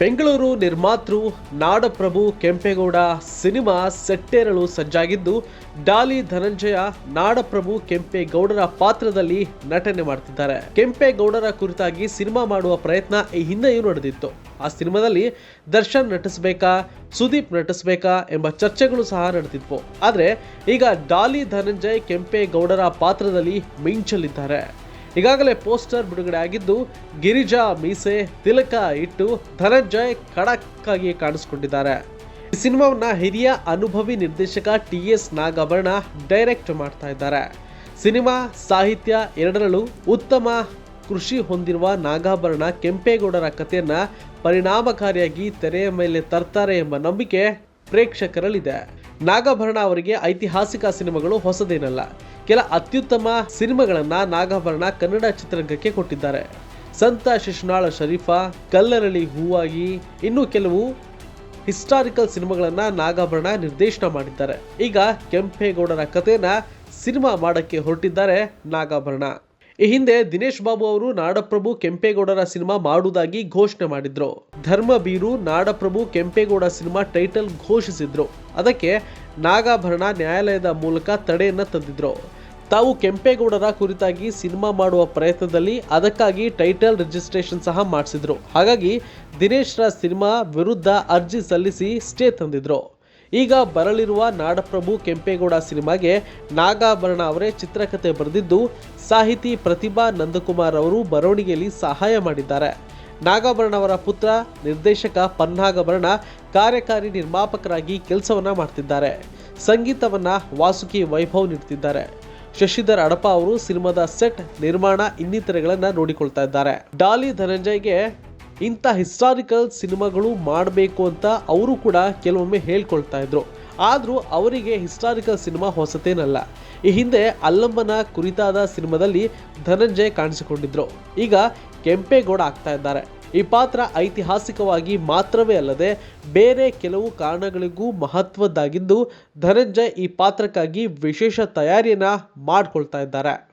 ಬೆಂಗಳೂರು ನಿರ್ಮಾತೃ ನಾಡಪ್ರಭು ಕೆಂಪೇಗೌಡ ಸಿನಿಮಾ ಸೆಟ್ಟೇರಲು ಸಜ್ಜಾಗಿದ್ದು, ಡಾಲಿ ಧನಂಜಯ ನಾಡಪ್ರಭು ಕೆಂಪೇಗೌಡರ ಪಾತ್ರದಲ್ಲಿ ನಟನೆ ಮಾಡ್ತಿದ್ದಾರೆ. ಕೆಂಪೇಗೌಡರ ಕುರಿತಾಗಿ ಸಿನಿಮಾ ಮಾಡುವ ಪ್ರಯತ್ನ ಈ ಹಿಂದೆಯೂ ನಡೆದಿತ್ತು. ಆ ಸಿನಿಮಾದಲ್ಲಿ ದರ್ಶನ್ ನಟಿಸಬೇಕಾ, ಸುದೀಪ್ ನಟಿಸಬೇಕಾ ಎಂಬ ಚರ್ಚೆಗಳು ಸಹ ನಡೆದಿದ್ವು. ಆದರೆ, ಈಗ ಡಾಲಿ ಧನಂಜಯ್ ಕೆಂಪೇಗೌಡರ ಪಾತ್ರದಲ್ಲಿ ಮಿಂಚಲಿದ್ದಾರೆ. ಈಗಾಗಲೇ ಪೋಸ್ಟರ್ ಬಿಡುಗಡೆ ಆಗಿದ್ದು, ಗಿರಿಜಾ ಮೀಸೆ ತಿಲಕ ಇಟ್ಟು ಧನಂಜಯ್ ಖಡಕ್ ಆಗಿ ಕಾಣಿಸ್ಕೊಂಡಿದ್ದಾರೆ. ಈ ಸಿನಿಮಾವನ್ನ ಹಿರಿಯ ಅನುಭವಿ ನಿರ್ದೇಶಕ ಟಿ ಎಸ್ ನಾಗಾಭರಣ ಡೈರೆಕ್ಟ್ ಮಾಡ್ತಾ ಇದ್ದಾರೆ. ಸಿನಿಮಾ ಸಾಹಿತ್ಯ ಎರಡರಲ್ಲೂ ಉತ್ತಮ ಕೃಷಿ ಹೊಂದಿರುವ ನಾಗಾಭರಣ ಕೆಂಪೇಗೌಡರ ಕಥೆಯನ್ನ ಪರಿಣಾಮಕಾರಿಯಾಗಿ ತೆರೆಯ ಮೇಲೆ ತರ್ತಾರೆ ಎಂಬ ನಂಬಿಕೆ ಪ್ರೇಕ್ಷಕರಲ್ಲಿದೆ. ನಾಗಾಭರಣ ಅವರಿಗೆ ಐತಿಹಾಸಿಕ ಸಿನಿಮಾಗಳು ಹೊಸದೇನಲ್ಲ. ಕೆಲ ಅತ್ಯುತ್ತಮ ಸಿನಿಮಾಗಳನ್ನ ನಾಗಾಭರಣ ಕನ್ನಡ ಚಿತ್ರರಂಗಕ್ಕೆ ಕೊಟ್ಟಿದ್ದಾರೆ. ಸಂತ ಶಿಶುನಾಳ ಶರೀಫಾ, ಕಲ್ಲರಳಿ ಹೂವಾಗಿ ಇನ್ನು ಕೆಲವು ಹಿಸ್ಟಾರಿಕಲ್ ಸಿನಿಮಾಗಳನ್ನ ನಾಗಾಭರಣ ನಿರ್ದೇಶನ ಮಾಡಿದ್ದಾರೆ. ಈಗ ಕೆಂಪೇಗೌಡರ ಕಥೆನ ಸಿನಿಮಾ ಮಾಡಕ್ಕೆ ಹೊರಟಿದ್ದಾರೆ ನಾಗಾಭರಣ. ಈ ಹಿಂದೆ ದಿನೇಶ್ ಬಾಬು ಅವರು ನಾಡಪ್ರಭು ಕೆಂಪೇಗೌಡರ ಸಿನಿಮಾ ಮಾಡುವುದಾಗಿ ಘೋಷಣೆ ಮಾಡಿದ್ರು. ಧರ್ಮಬೀರು ನಾಡಪ್ರಭು ಕೆಂಪೇಗೌಡ ಸಿನಿಮಾ ಟೈಟಲ್ ಘೋಷಿಸಿದ್ರು. ಅದಕ್ಕೆ ನಾಗಾಭರಣ ನ್ಯಾಯಾಲಯದ ಮೂಲಕ ತಡೆಯನ್ನು ತಂದಿದ್ರು. ತಾವು ಕೆಂಪೇಗೌಡರ ಕುರಿತಾಗಿ ಸಿನಿಮಾ ಮಾಡುವ ಪ್ರಯತ್ನದಲ್ಲಿ ಅದಕ್ಕಾಗಿ ಟೈಟಲ್ ರಿಜಿಸ್ಟ್ರೇಷನ್ ಸಹ ಮಾಡಿಸಿದ್ರು. ಹಾಗಾಗಿ ದಿನೇಶ್ರ ಸಿನಿಮಾ ವಿರುದ್ಧ ಅರ್ಜಿ ಸಲ್ಲಿಸಿ ಸ್ಟೇ ತಂದಿದ್ರು. ಈಗ ಬರಲಿರುವ ನಾಡಪ್ರಭು ಕೆಂಪೇಗೌಡ ಸಿನಿಮಾಗೆ ನಾಗಾಭರಣ ಅವರೇ ಚಿತ್ರಕಥೆ ಬರೆದಿದ್ದು, ಸಾಹಿತಿ ಪ್ರತಿಭಾ ನಂದಕುಮಾರ್ ಅವರು ಬರವಣಿಗೆಯಲ್ಲಿ ಸಹಾಯ ಮಾಡಿದ್ದಾರೆ. ನಾಗಾಭರಣ ಅವರ ಪುತ್ರ, ನಿರ್ದೇಶಕ ಪನ್ನಾಗಭರಣ ಕಾರ್ಯಕಾರಿ ನಿರ್ಮಾಪಕರಾಗಿ ಕೆಲಸವನ್ನ ಮಾಡ್ತಿದ್ದಾರೆ. ಸಂಗೀತವನ್ನ ವಾಸುಕಿ ವೈಭವ್ ನೀಡ್ತಿದ್ದಾರೆ. ಶಶಿಧರ್ ಅಡಪ ಅವರು ಸಿನಿಮಾದ ಸೆಟ್, ನಿರ್ಮಾಣ ಇನ್ನಿತರೆಗಳನ್ನ ನೋಡಿಕೊಳ್ತಾ ಇದ್ದಾರೆ. ಡಾಲಿ ಧನಂಜಯ್ಗೆ ಇಂಥ ಹಿಸ್ಟಾರಿಕಲ್ ಸಿನಿಮಾಗಳು ಮಾಡಬೇಕು ಅಂತ ಅವರು ಕೂಡ ಕೆಲವೊಮ್ಮೆ ಹೇಳ್ಕೊಳ್ತಾ ಇದ್ರು. ಆದರೂ ಅವರಿಗೆ ಹಿಸ್ಟಾರಿಕಲ್ ಸಿನಿಮಾ ಹೊಸತೇನಲ್ಲ. ಈ ಹಿಂದೆ ಅಲ್ಲಮ್ಮನ ಕುರಿತಾದ ಸಿನಿಮಾದಲ್ಲಿ ಧನಂಜಯ್ ಕಾಣಿಸಿಕೊಂಡಿದ್ರು. ಈಗ ಕೆಂಪೇಗೌಡ ಆಗ್ತಾ ಇದ್ದಾರೆ. ಈ ಪಾತ್ರ ಐತಿಹಾಸಿಕವಾಗಿ ಮಾತ್ರವೇ ಅಲ್ಲದೆ ಬೇರೆ ಕೆಲವು ಕಾರಣಗಳಿಗೂ ಮಹತ್ವದ್ದಾಗಿದ್ದು, ಧನಂಜಯ್ ಈ ಪಾತ್ರಕ್ಕಾಗಿ ವಿಶೇಷ ತಯಾರಿಯನ್ನ ಮಾಡ್ಕೊಳ್ತಾ ಇದ್ದಾರೆ.